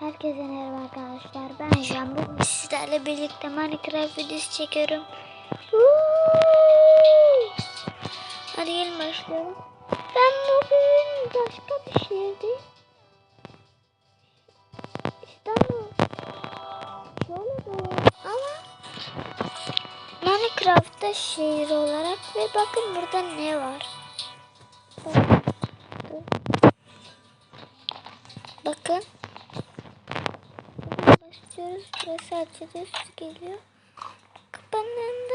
Herkese merhaba arkadaşlar. Ben Can. Bugün sizlerle birlikte Minecraft videosu çekiyorum. Woo! Hadi gelin başlayalım. Ben bugün başka bir şehirdeyim. İstanbul. Şöyle böyle. Ama Minecraft'ta şehir olarak ve bakın burada ne var. Bakın. Başlıyoruz. Burası açılıyor. Su geliyor. Kapandığında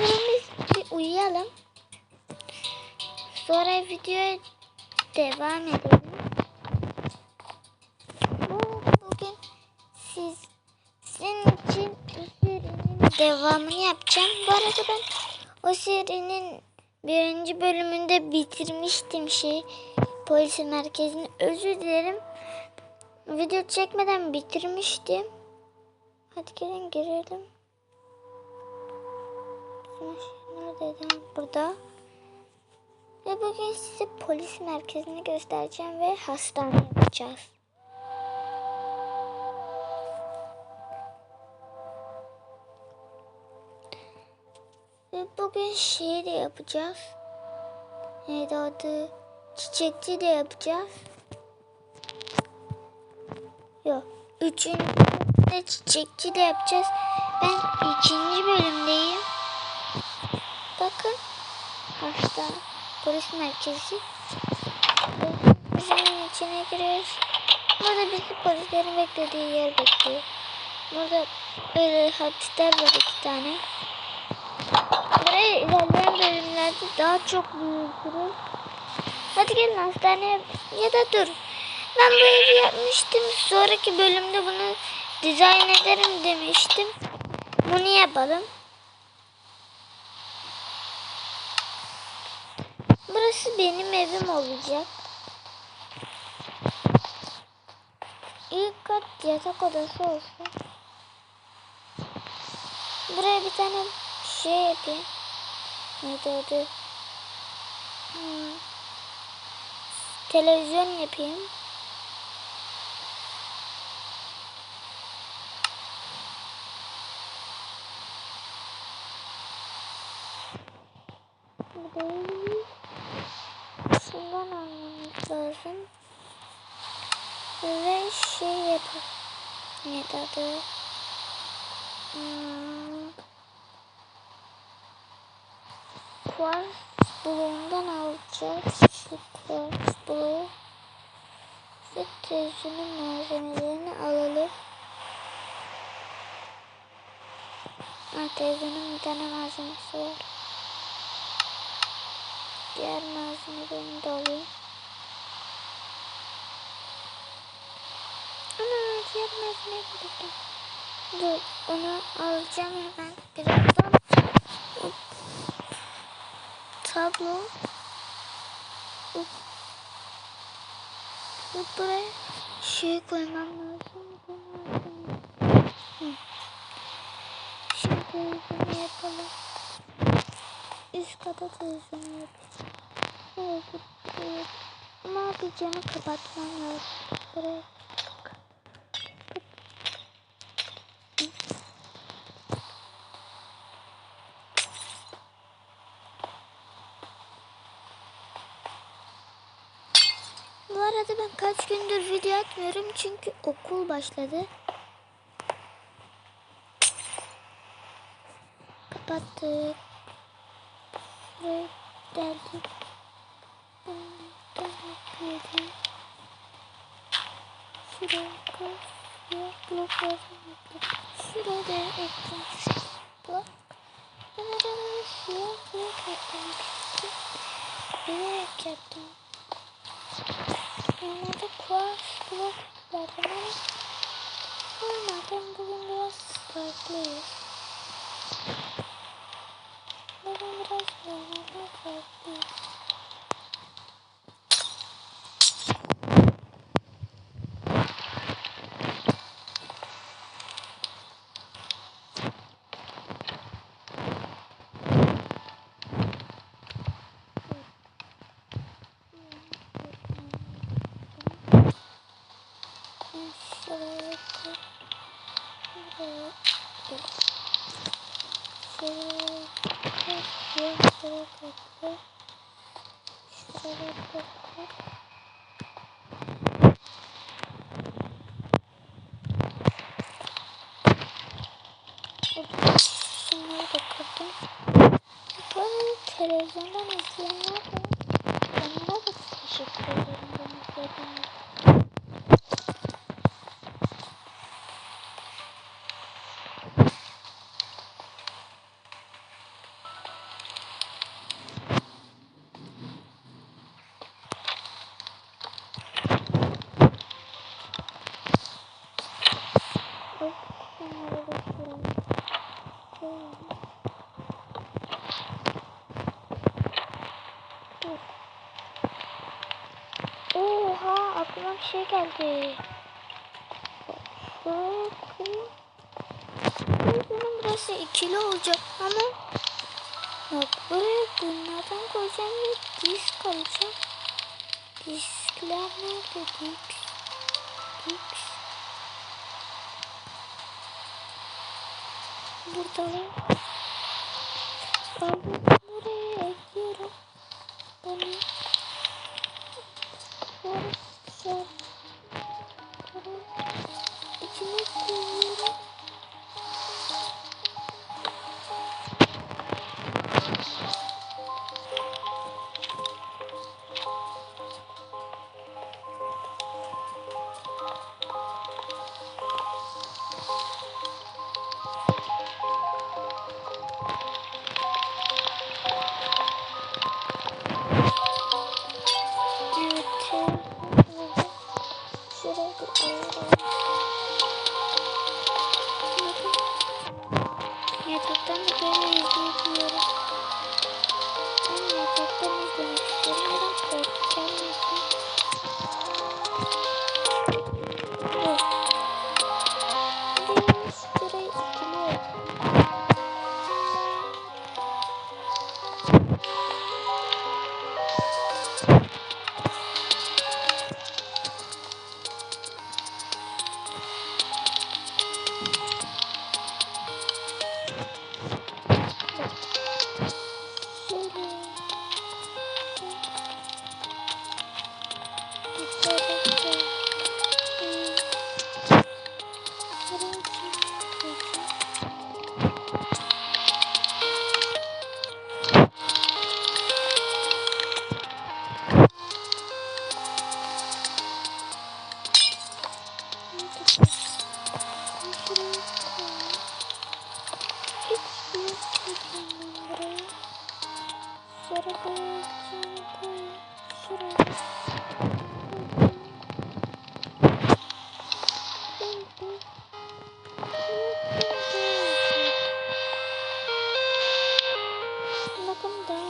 biz bir uyuyalım. Sonra videoya devam edelim. Bu bugün siz sizin için bu serinin devamını yapacağım. Bu arada ben o serinin birinci bölümünde bitirmiştim şey polis merkezini. Özür dilerim. Video çekmeden bitirmiştim. Hadi gelin girelim. Neredeydi? Burada. Ve bugün size polis merkezini göstereceğim ve hastane yapacağız. Ve bugün şey de yapacağız. Neydi adı? Çiçekçi de yapacağız. Yok. Üçüncü çiçekçi de yapacağız. Ben ikinci bölümdeyim. Bakın. Hasta. Polis merkezi. Bizim içine giriyoruz. Burada bizi polislerin beklediği yer bekliyor. Burada böyle hapisler var iki tane. Buraya ilerleyen bölümlerde daha çok büyütürüz. Hadi gelin hastaneye ya da dur. Ben bu evi yapmıştım. Sonraki bölümde bunu dizayn ederim demiştim. Bunu yapalım. Burası benim evim olacak. İlk kat yatak odası olsun. Buraya bir tane şey yapayım. Neydi adı? Hmm. Televizyon yapayım. Bu değil. Şundan almamız lazım. Ve Neydi adı? Hmm. Kuars bloğundan alacağız. Şu kuars bloğu. Ve televizyonun malzemelerini alalım. Ha, televizyonun bir tane malzemesi var. Diğer malzemelerini de alayım. Malzemeyi buldum. Dur onu alacağım hemen birazdan. Hop. Tablo. Hop. Ve buraya şey koymam lazım. Şimdi bunu yapalım. Üst kata televizyonu. Ama bir camı kapatmam lazım. Buraya Bu arada ben kaç gündür video atmıyorum çünkü okul başladı. Kapattık. Buraya geldik. Bundan yapıyordum. Şuraya. Şuraya blok lazım. Şuraya da ekran. Blok. Ben arada siyah blok yaptım. Bilerek yaptım. Normalde kuars blok yaplardım ama normalden bugün biraz farklıyız. Bugün biraz normalden farklıyız. Şöyle. Şöyle. Şöyle. Şöyle. Şöyle. Şöyle. Şöyle. Şunları da kırdım. Bu arada televizyondan izleyenler de onlara da teşekkür ederim. Beni izlediğiniz için. Hop, şunları da şuraya. Şöyle. Dur. Oha aklıma bir şey geldi. Bunun burası ikili olacak ama Bak buraya bunlardan koyacağım ve disk alacağım. Diskler nerede? Disk. Disk. Burada var. Ben buraya ekliyorum. Bunu. Bakın daha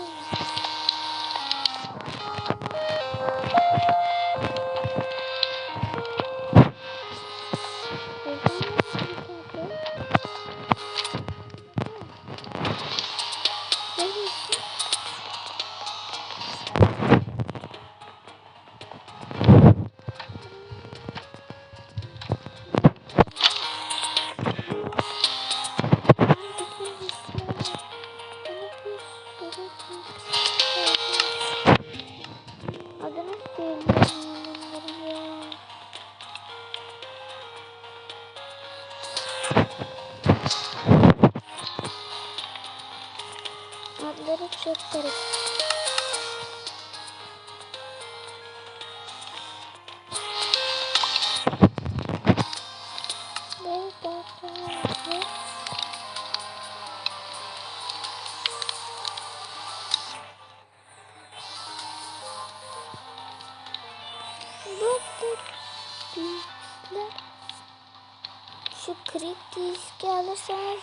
alırsanız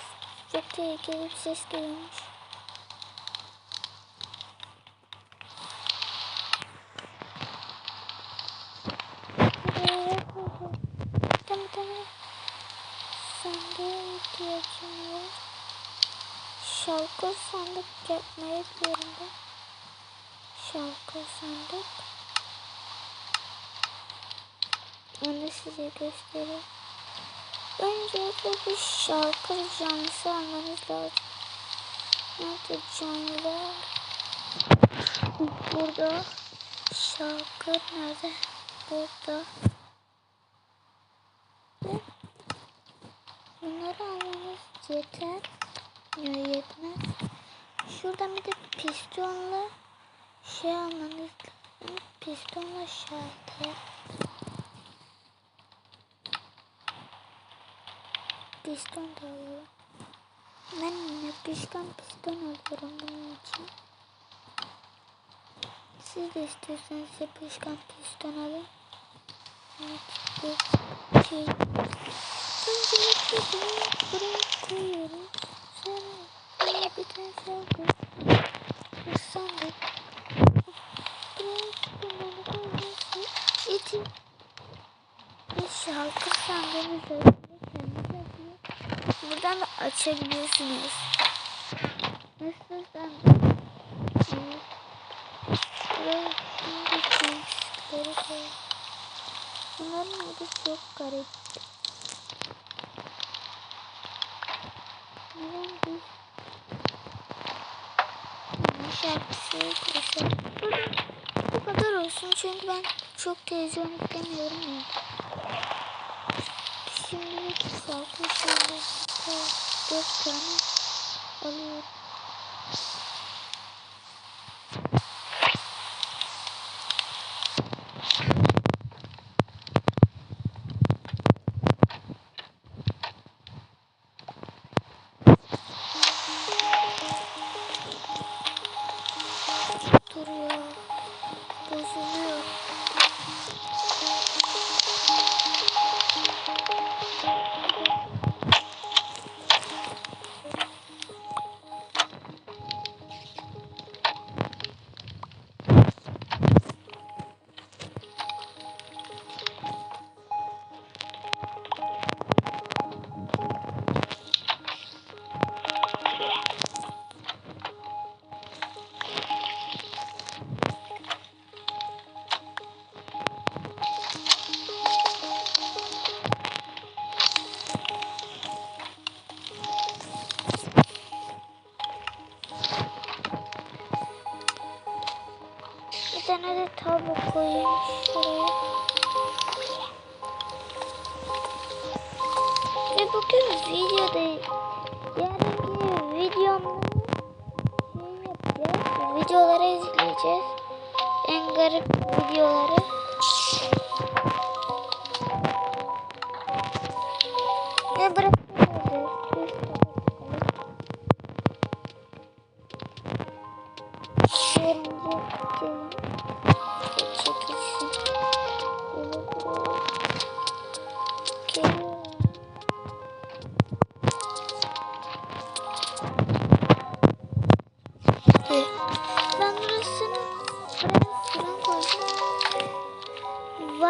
çok tehlikeli ses geliyormuş. Tamam tamam. Sandığa ihtiyacım var. Sandık yapmayı yapıyorum ben. Şalkır sandık. Onu size göstereyim. Öncelikle bir şarkı canlısı almanız lazım. Nerede canlılar? Burada. Şarkı nerede? Burada. Bunları almanız yeter. Yok yetmez. Şuradan bir de pistonla şey almanız lazım. Pistonla şarkı. Piston da alıyorum. Ben piston piston alıyorum bunun için. Siz de istiyorsanız yapışkan piston alın. Evet, bu şey. Öncelikle bunu buraya koyuyorum. Sonra bir tane. Bir sandık. Buraya bunları koyuyorsun. Şarkı sandığınız üzerinde kendi yazıyor. Buradan da açabilirsiniz. Nasıl ben Bunların adı çok garip. Bu kadar olsun çünkü ben çok televizyon izlemiyorum ya. Şimdi bir kısaltı. 4 tane alıyorum.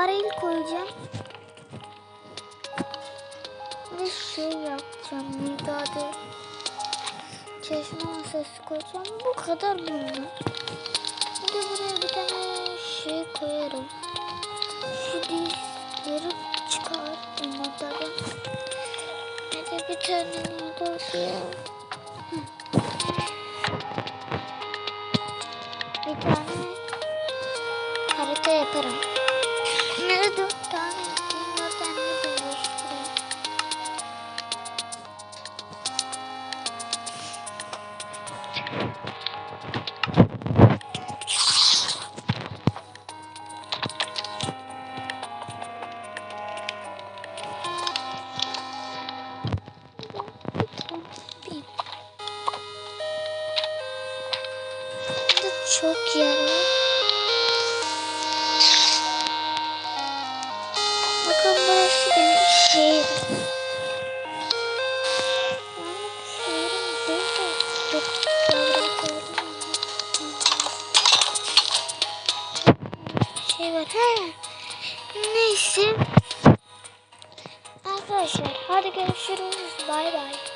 Varil koyacağım. Ve şey yapacağım. Midade çeşme masası koyacağım. Bu kadar bunun. Bir de buraya bir tane şey koyarım. Şu dizleri çıkar onlardan. Bir de bir tane ya? Bir tane harita yaparım. Nerede dört. Çok yer. Var. Ha. Neyse. Arkadaşlar hadi görüşürüz. Bay bay.